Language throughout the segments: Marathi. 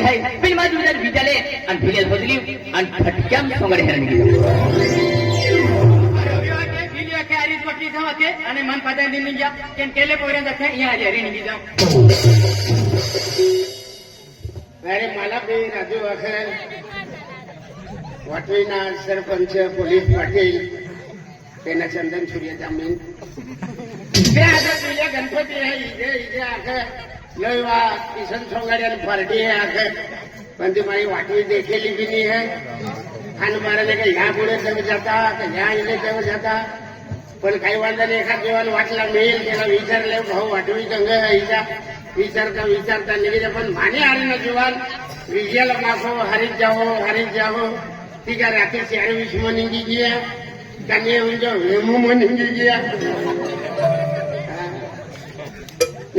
લે હે બિનમાં જુદા બીજા લે અન ભીલે હોજલી અન ફટક્યામ સોંગડે અને મન પાતા દિન ગયા કેમ કેલે પોરે દખે અહીંયા આજે હરી નીકળી જાઉં અરે માલા બે રાજુ વખેર વાટવીના સરપંચ પોલીસ પાટીલ તેના ચંદન સૂર્ય જામીન બે હાજર ગણપતિ હે ઈજે ઈજે આખે એવા કિશન સોગાડિયા પાર્ટી હે આખે. પણ મારી વાટવી દેખેલી બી નહીં હે. અને મારે કે યા ગુડે તમે જતા, કે યા એટલે તમે જતા. પણ કઈ વાંધો નહીં, એકાદ જેવાનું વાટલા મેલ, તેના વિચાર લે, બહુ વાટવી ગંગે ઈજા વિચારતા વિચારતા નીકળે પણ માને હારીનો જુવાન. વિજયલ માખો હરી જાઓ હરી જાઓ. ઠીક રાતે ચાર વીસમાં નીકળી ગયા. કાલે હું જો વેમુમાં નીકળી ગયા.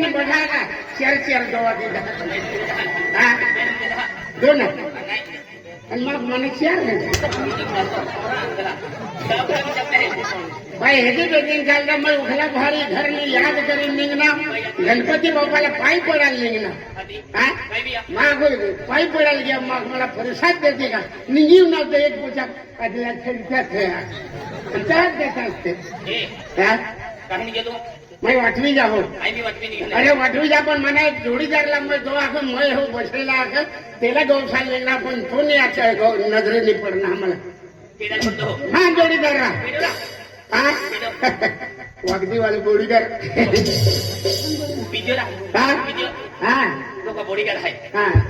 त्यांनी बघा का चार चार गोवा दिला दोन। आणि मग मला चार भाई हेजे बेगीन चालला मग उघडा भारी घरने याद करीन निघणार गणपती बाबाला पाय पडायला निघणार माग पाय पडायला घ्या मग मला प्रसाद देते का निघीव नव्हतं एक पोशाख आधी त्याच त्याच मैं वाटवी निघाले अरे वाटवी जा पण मला एक जोडीदारला मग जो आपण मय हो बसलेला असं त्याला गौशाल येणार पण तो नाही अच्छा गौ नजरेने पडणार आम्हाला. हो. हा जोडीदारला. पेडला हा? वागदीवाले जोडीदार. हा? हा? हाँ।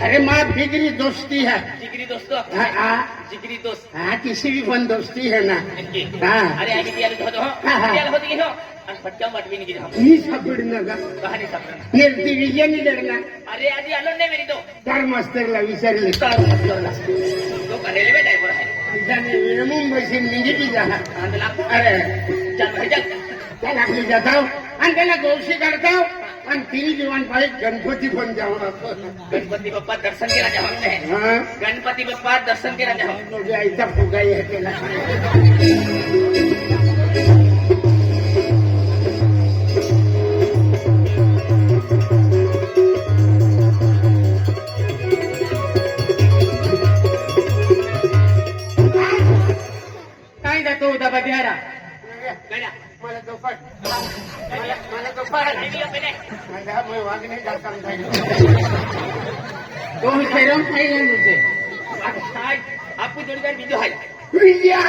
अरे माँ बिगड़ी दोस्ती है। जिगरी दोस्त हाँ, हाँ जिगरी दोस्त। हाँ किसी भी बन दोस्ती है ना। हाँ। अरे आगे दिया हाँ, तो अरे नहीं सब का नहीं मेरी तो। डर मस्तर है? मुंबई से जाता गौशी करता हूँ। आणि तिन्ही जीवन पाहिजे गणपती पण जाऊन गणपती बाप्पा दर्शन केला जावं नाही हा गणपती बाप्पा दर्शन केला जावं म्हणजे आईचा फुगाई आहे त्याला काय जातो उदा बघ्यारा गड्या. मला चौपाट मला मला चौपाट मी वाघ नाही जाता दोन जोड़कर बीजो हाई। इंडिया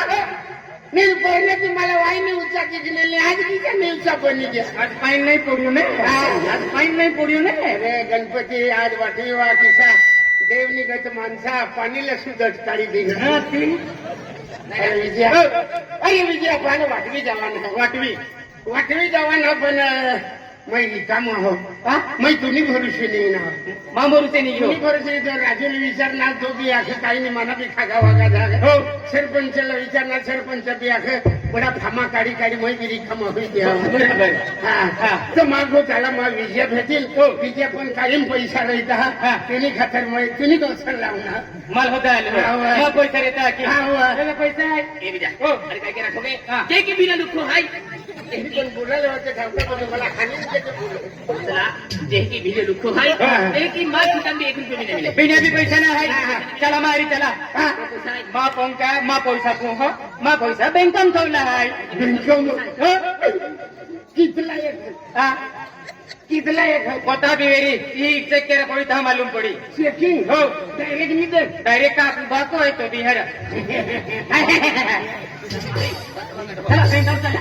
नहीं पहले तो की मला वाई ऊँचा की कि मैंने आज की क्या नहीं ऊँचा पड़ने के आज पाइन नहीं पड़ियो ने। आज पाइन नहीं पड़ियो ने। अरे गणपति आज वाटी वा किसा देवनी गत मानसा पानी लसू दट काढ़ी दी हाँ, तीन। વિજયા અરે વિજયા ભાન વાટવી જવાના. વાટવી? વાટવી જવાના પણ मै काम हो हा? मै तुम्ही भरोसे नाही ना. मामोरूचे निघो तुम्ही भरोसे राजूला विचारणार तो बी असं काही नाही मना बी खागा वागा जागा हो. सरपंचाला विचारणार सरपंच बी असं बडा फामा काढी काढी मै बी रिकामा होईल. हा. हा. तर मागो त्याला मग विजय भेटेल. हो. विजय पण कायम पैसा राहता हा. त्यांनी खातर मग तुम्ही गौसर लावणार. माल होता हा, पैसा हा. त्याला पैसा आहे. हो. अरे काय केला ठोके बिना दुःख हाय. पण बोलायला होतं ठावतं पण मला खाली चला जे की बिना दुःख हाय हा. ते की माल खितान बी एक रुपये बिना मिले बिना भी पैसा ना हा, है हा. चला मारी चला हा मा पंका मा पैसा पोह मा पैसा बँकात ठेवला आहे हो? कितला एक हा कितला एक है कोता बिवेरी ही चेक केरा पडी था मालूम पडी चेकिंग हो डायरेक्ट मी दे डायरेक्ट का बाको आहे तो बिहार चला बँकात चला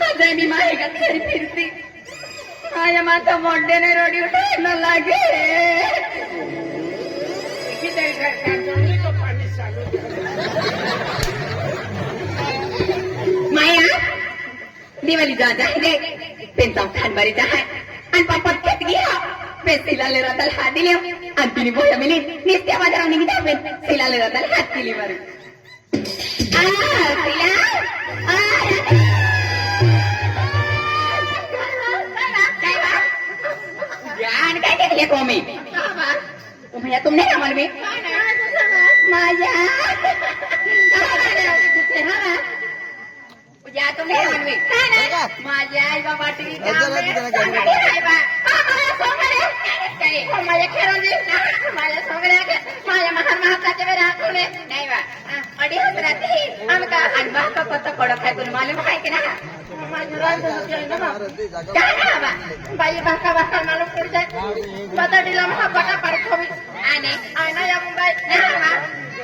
ಅದೇನಿ ಮಾಯಗ ಕೈ ತಿರ್ಸಿ ಆಯ ಮಾತ ಮೊಡ್ಡೆನೆ ರೊಡಿ ಉಟ ನಲ್ಲಾಗೆ माया, दिवाली दादा है पेंता खान बारी दा है। अन पापा कट गया। पैसे लाले रतल हाथ दिले। अंतिम बोया मिले। निस्ते आवाज़ आने की दावे सिलाले रतल हाथ दिले बारी। आ, सिला। आ लेतो कौमी भैया तुमने का मला में माझ्या आई बाबा माझ्या खेळून माझ्या सगळ्या माझ्या महान महाकाच्या वेळा हातून नाही बा. अडी हस राहते आमका आणि बाका पत्ता कडक आहे तुला मालूम आहे की ना काय बाई बाका बाका मालूम पुढच्या पताडीला महा पटा पाडतो आणि. आना या मुंबई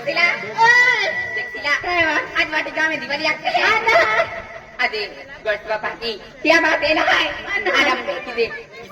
तिला तिला आज वाटी गावे दिवाळी आहे अरे गोष्ट बाकी त्या बात आहे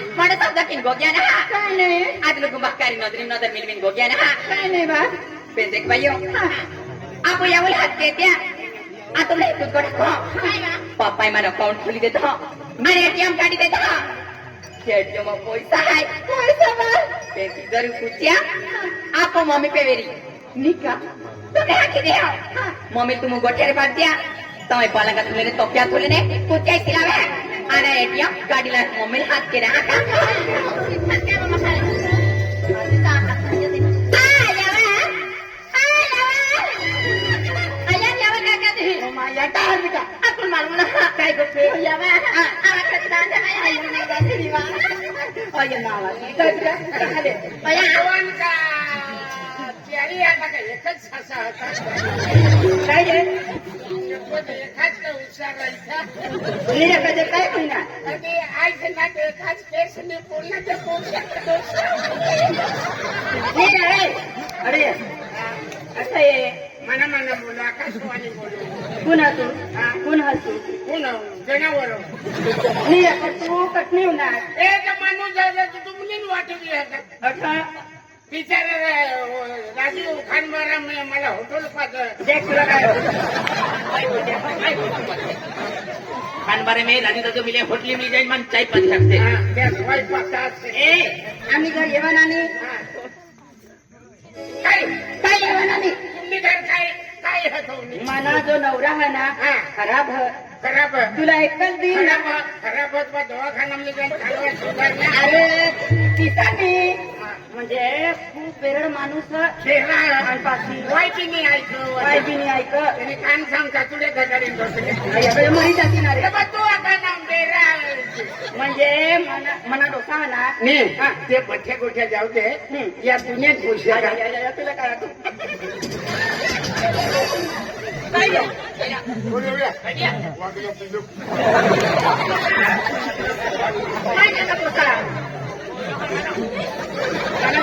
મને સમજાવીને ગોગ્યા ને કાને આટલું ગુમાકારી નજરી નજર મિલવીને ગોગ્યા ને કાને બા પેંદેક ભાઈઓ આપો યાવલ હાથ કે ત્યાં આ તમને એક જ ગોડા પપ્પાએ મારો અકાઉન્ટ ખોલી દેતો અને એટીએમ કાઢી દેતો ખેડજોમાં પૈસા હાય પૈસા બા પેંકી જરૂર પૂછ્યા આપો મમ્મી પેવેરી નિકા તમે હાકી દે મમ્મી તું ગોઠેરે પાડ્યા તમે પલંગ થોલે તો પ્યા થોલે ને પૂછ્યા સિલાવે एकाच का हुशार राहायचा नीरा कजे काय होईना आणि आज અરે અરે મને મને બોલો આકાશવાણી બોલો. કોણ હતું? હા. કોણ હતું? કોણ જણાવરો નહીં તું કટની ના. એ જમાનું જાય તું મને વાટી દે હતા तू बिचारा राजीव खानबारा मला होटल काय? खानबारे में राजू दादू मिले होटली मिल जाए मन चाय पाहतात ए आम्ही घर येवन आणि काय? काय येवन आणि तुम्ही घर काय काय मना जो नवरा है ना हा. खराब. है खराब. तुला एकच दिन. खराब. खराब सुधारल्या अरे तिसानी म्हणजे खूप वेरड माणूस काय बी नाही ऐक त्याने कान सांग कातुडे घटाडीन बसले. याकडे मरी जाती ना रे तू आता नाम म्हणजे मना डोसा ना. ते बठ्या गोठ्या जाऊ दे. या दुनियेत या, तुला काय काय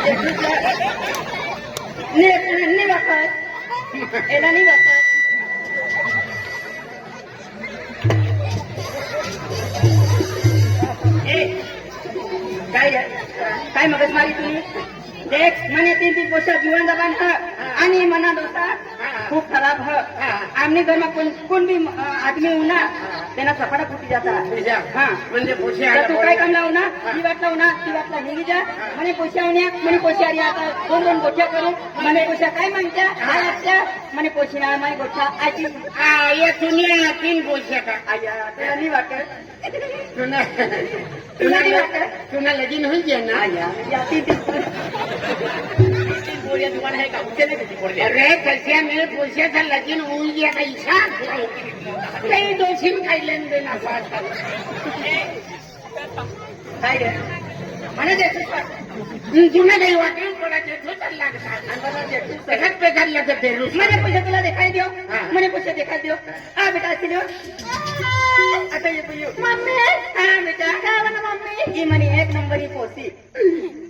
ni का डोसा? ni देखील ए काय रे? काय मगज मारी तुम्ही देख म्हणे तीन तीन वर्ष जीवन दबान ह आणि मना डोसा खूप खराब ह आमने घर में कोण भी अ, आदमी हूं તેના સપાડા ફૂટી જતા હા. મને પૂછ્યા તું કઈ કામ લાવ ના ઈ વાત લાવ ના ઈ વાત લાવ જા. મને પૂછ્યા ને મને પૂછ્યા રહ્યા હતા કોણ કોણ ગોઠ્યા કરું. મને પૂછ્યા કઈ માંગતા આ આપતા મને પૂછી ના મને ગોઠ્યા આ આ એ દુનિયા તીન પૂછ્યા આયા તેની વાત. કર સુના સુના લગીન હોય ગયા ના આયા તીન ना आया या ती ती पोळ्या दुकान आहे का उचलले कशी पोळ्या अरे कशाने पोशाचं लगीन होईल जे का इच्छा काही दोषीन काही लेन देन असं असतं. काय रे म्हणे देशील का? जुनं काही वाटून पडायचे तो चालला कशात पेकार लागत ते रुस म्हणे पैसे तुला देखाय देऊ हा. म्हणे पैसे देखाय देऊ हा बेटा असे देऊ आता ये तू मम्मी हा बेटा काय म्हणा मम्मी ही म्हणे एक नंबर ही पोसी तुम्ही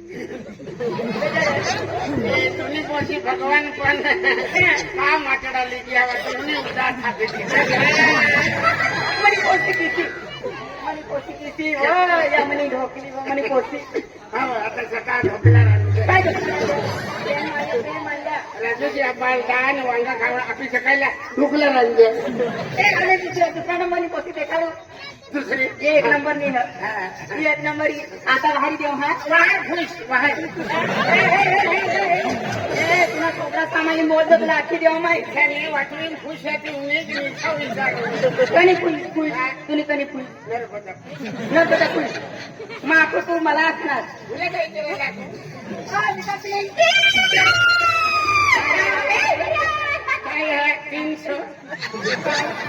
તુની પહોંચી ભગવાન પણ આ માચડા લઈ ગયા તુની ઉદાસ આપી મારી ઢોકલા રાજુજી આ બાલ દાન દેખાડો. दुसरी. एक नंबर नाही ना एक नंबर. आता बाहेर देऊ हा. वाह खुश वाह ए, तुला छोकरा सामान्य बोलतो तुला अख्खी देऊ माहिती. त्याने वाटून खुश आहे ती उमेद कणी फुल फुल. तुने कणी फुल. न तुझा फुल मग तू मला असणार. तुला काही काय आहे तीनशे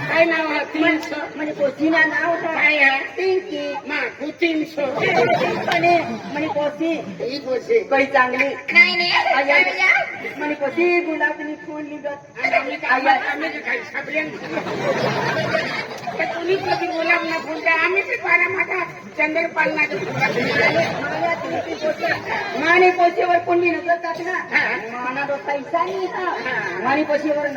काय नाव आहे तीनशे म्हणजे पोचीना नाव काय आहे पिंकी मा तू तीनशे म्हणे म्हणे पोची ही पोशी काही चांगली नाही नाही म्हणे पोची गुलाबी फुल निघत आणि आम्ही काय- आम्ही आम्ही जे काही सगळ्यांनी तर तुम्ही कधी बोलाव ना फोन काय आम्ही बी पारा माझा चंद्र पालनाचं माने पोचेवर कोणी नजर टाकना हा. माना डो पैसा नाही हा Mane पोचेवर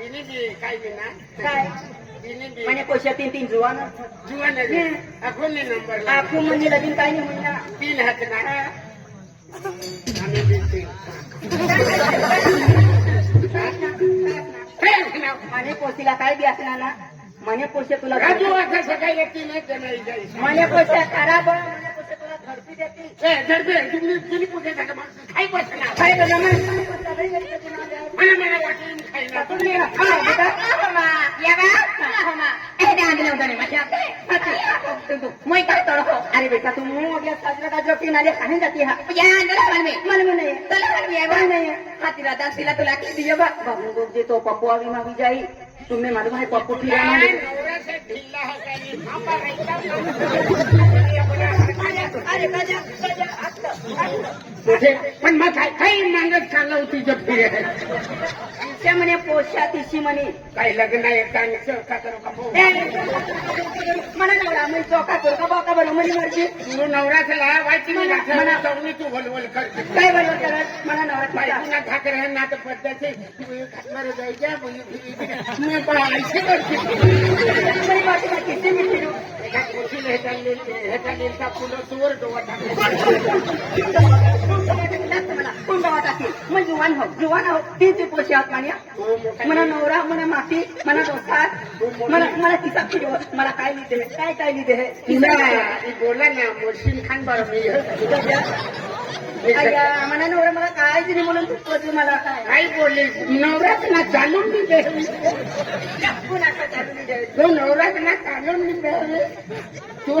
Ini di kainnya. Kain. Ini di. Mana kau siapin tinjuan? Jual lagi. Aku ini nomor. Aku mau nyelatin kainnya punya. Pilih hatenah. Kami pilih. ना. म्हणे पोशीला काय बी असला ना म्हणे पोशे तुला राजू विचारायचं. म्हणे पोशा खराब म्हणे मैं काय तोड़ अरे बेटा। तू मुँह अगल्या साजरा का जो तीन आले खाने जाती है। या अंदर मन में मन में नहीं। चलो मन में मन नहीं। हाथी राधा सिला तुला की दियो बा। बाबू को दे तो पप्पू अभी मांगी जाई। तुमने मालूम है पप्पू फिरा काय 大家，大家，啊！राहिला. अरे राजा राजा आता कुठे? पण मग काय काही मागत चाललं होती जब फिरे तिच्या म्हणे पोशा तिशी म्हणे काय लग्न आहे काय का करू का भाऊ? म्हणा नवरा मी चौका करू का बाका बरं म्हणे मर्जी तू नवराच लावायची मला- नाही मला- चवणी तू वलवल करते काय बरोबर करत म्हणा नवरा तिचा. बायकोना ठाकरे ना तर पद्धती खासदार जायच्या मी पण ऐशी करते म्हणे बाकी काय किती मी फिरू एका खुशीला ह्याच्या ह्याच्या लिहिलता फुलं तुवर डोवा टाकले मला कोण गावात असेल मग जुवान हो जुवान हो तीन ते पोशी आहोत मान्या मला नवरा मला माती मला डोसा मला मला तिचा फिरव मला काय लिहिते काय काय लिहिते बोला ना मोर्शिन खान बरं मी म्हणा नवरा मला काय दिली म्हणून तू पोचली मला काय काय बोलली नवराच ना चालून मी दे पुन्हा नवराच ना चालून मी दे तू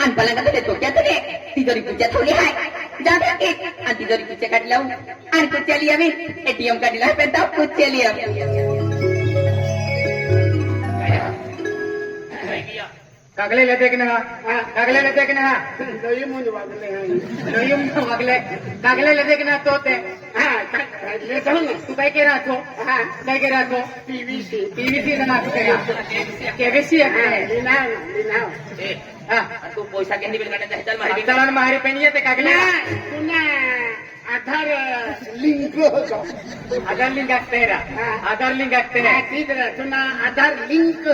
आणि पलंगा तर तो क्या तुले तिजोरी पूजा ठेवली हाय जा टाके आणि तिजोरी पूजा काढी लावून आणि कुठच्या लिया मी एटीएम काढी लाव पेंता कुठच्या लिया कागलेले देख ना हा कागलेले देख ना लई म्हणून वागले आहे. लोयम वागले कागलेले देख ना तो ते हा काय ले जाऊ ना तू काय केला तो हा काय केला तो पीव्हीसी टीव्ही ना तू केला केबीसी हा लिनाव लिनाव ए, हा आणि तू पैसा केंद्र बिल काढण्याचा ह्याच्यात माहिती चला माहेरी पेणी येते कागले पुन्हा आधार लिंक आधार लिंक असते रा आधार लिंक असते ठीक आहे पुन्हा आधार लिंक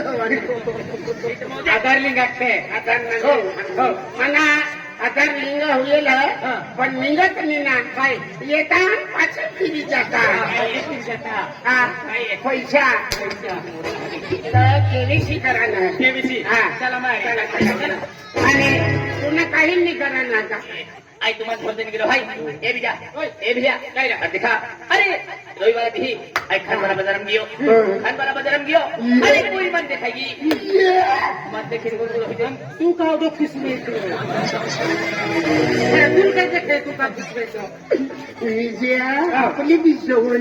आधार लिंक असते आधार हो, हो. मला आधार लिंग होईल. पण निघत नाही ना काय? येता पाच फिरी जाता. हा पैसा. केवीसी करा ना. केबीसी हा. चला. आणि पुन्हा काही नाही करा ना का आई तुम्हाला बोलते निकलो भाई ए भैया ए भैया काय रे देखा अरे रविवार भी आई खान बड़ा बाजार में गियो हम्म. खान बड़ा बाजार में गियो अरे कोई मन देखाई मन देखे को तो तू का दो किसमें तू काय देखे तू का किसमें विजया आपली बी जवळ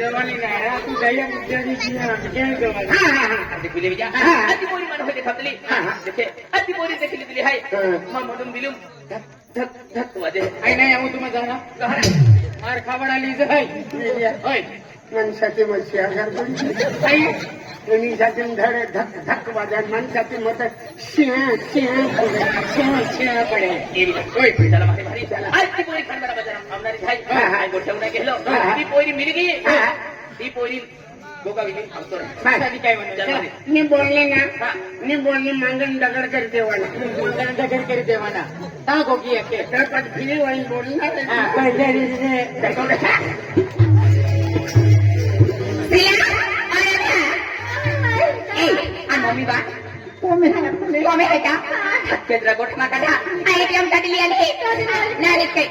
जेवानी नाही रा, तू जाईया मुद्द्यानी किया क्या गवा हा हा हा अति बोले भैया हा. अति बोरी मन होते खातली हा, हा. देखे अति बोरी देखली दिली हाय हं. मग म्हणून दिलूम धक धक धक वाजे आई नाही आऊ तुम्ही जाना मार खावडा लीज है विजया होय मनसाची मच्छी ધક વધે અહીં નહીં હું તમે જાણા મારે ખાવાડા લીધે હોય મનસાથી મળશે આગળ એની સાથે ધડે ધક ધક વાદા મન સાથે મત શ્યાં શ્યાં પડે શ્યાં શ્યાં પડે એવી કોઈ પીડાલા મારી મારી ચાલા આ પોરી ખાનવાડા બજાર આવનારી થાય હા હા ગોઠવના કહેલો આ પોરી મિલી ગઈ હા એ પોરી मी बोलले ना मी बोलले मंगन दगड करी देवाना मंगन दगड करी देवाना हा गोगी फिरी वाईन बोलणार मम्मी बा. कोमे आहे का? केंद्र गोठ माका द्या आणि ती आमच्या दिली आली नाही काय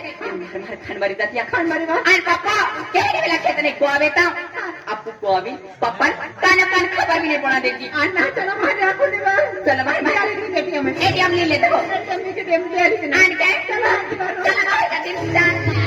खंडबारी जाती खंडबारी आणि पप्पा केली लक्षात नाही गोवा बेता आपू गोवावी पप्पा काना कान खबर भी नहीं पड़ा देगी अन्ना चलो मारे आपू दिवा चलो मारे एटीएम एटीएम ले ले देखो एटीएम ले ले आणि काय चलो चलो ना जाती या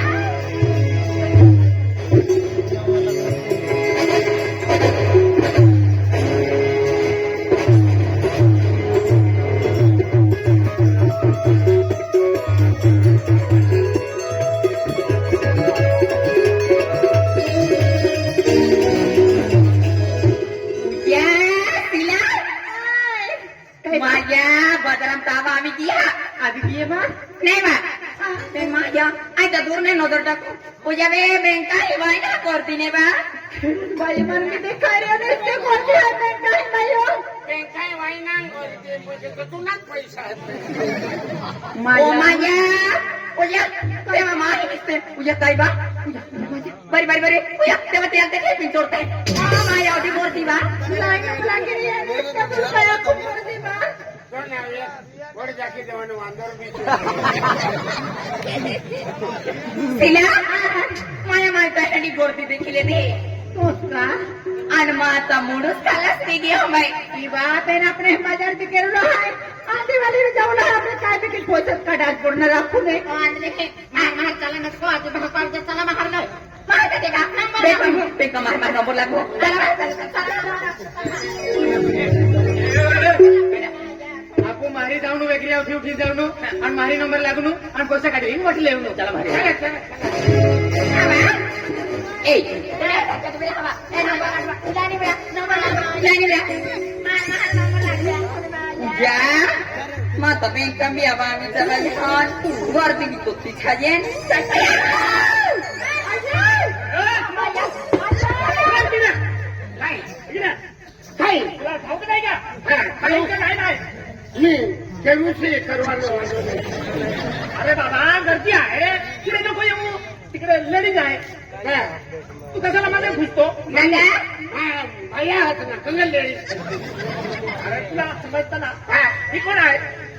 या बाजारात ताबा आम्ही किया आधी किए बा नाही बा नाही मा या आयता दूर नाही नज़र टाकू पूजा वे बँका बाय ना करती ने बा बाई मन मी ते कार्य नाही ते कोणती आहे बँका नाही हो बँका वाई ना करते म्हणजे तुलाच पैसा माझ्या माझ्या पूजा तेव्हा माही दिसते पूजा काय बा बरी बरी बरी पूजा तेव्हा ते आता काय पिंचोडते माझ्या आवडी बोलती बा लागेल लागेल खूप बोलती बा आहे? वर जाकी देवानं वांदर बी तिला माझ्या मायकासाठी गोरती देखील येते का आणि मग आता मुडूस खालाच ती घे बाई ती बाप आहे ना आपण बाजार ते केलं आहे आधी वाली जाऊन आपलं काय देखील पोचत काढा पूर्ण राखू नये चला नको आधी भापाच्या चला बाहेर नाही माहिती आहे का ते का मार मार नंबर लागो चला આપો મારી જાવનું વેગરી घरी जाऊन वेगळी आवठी उठी जाऊन आणि मारी नंबर लागून आणि पैसा काढले म्हटले येऊन त्याला मारी माता बी कमी आवामी चलाली हान वर बी करवालो आलो नाही. अरे बाबा गर्दी आहे। तिकडे नको येऊ। तिकडे लेडीज आहे काय? तू कशाला मला घुसतो? दादा हा ना कंगल लेडीज अरे तुला समजतं ना हा ही कोण आहे?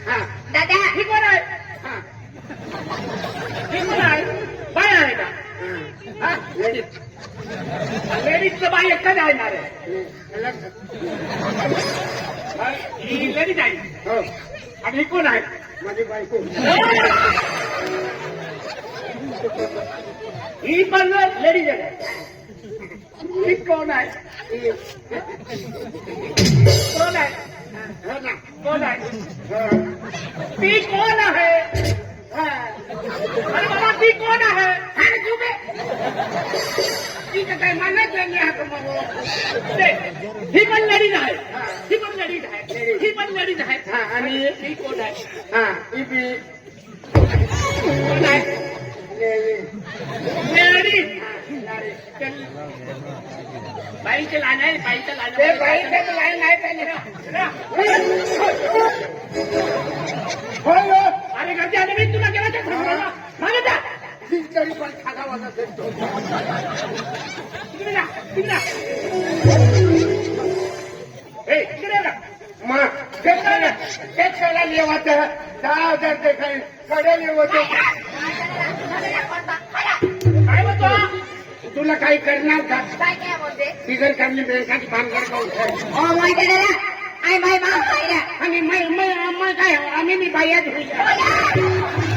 हा. दादा. ही कोण आहे? हा. ही कोण आहे? बाय आहे का? हा. लेडीज. लेडीजचं बाई एकटाच आहे. ना रे ही लेडीज आहे. हो. आणि कोण आहे? माझी बायको. ही पण लेडीज आहे. ही कोण आहे? कोण आहे? कोण आहे? ती कोण आहे? मला ती कोण आहे? जुबे. ती तर काय मानत नाही हा मग. ही पण लेडीज आहे. ही पण लेडीज आहे. ही पण लेडीज आहे. हा, आणि ही कोण आहे? हा ही बी. कोण आहे? बाईचे लहान आहे बाईचं लहान बाईचं आहे त्याने. अरे घरच्या मी तुला केला त्या मागे तरी पण खागावाचा देतो. तिकडे जा तिकडे जा ए तिकडे जा मग ते काय ते खेळा लेवाचं दहा हजार काही कडे लेवते काय म्हणतो तुला काही करणार का काय काय बोलते बिगर काढली बँकाची भानगड खायला आणि मै मै मै काय आम्ही मी बायात होईल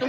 तू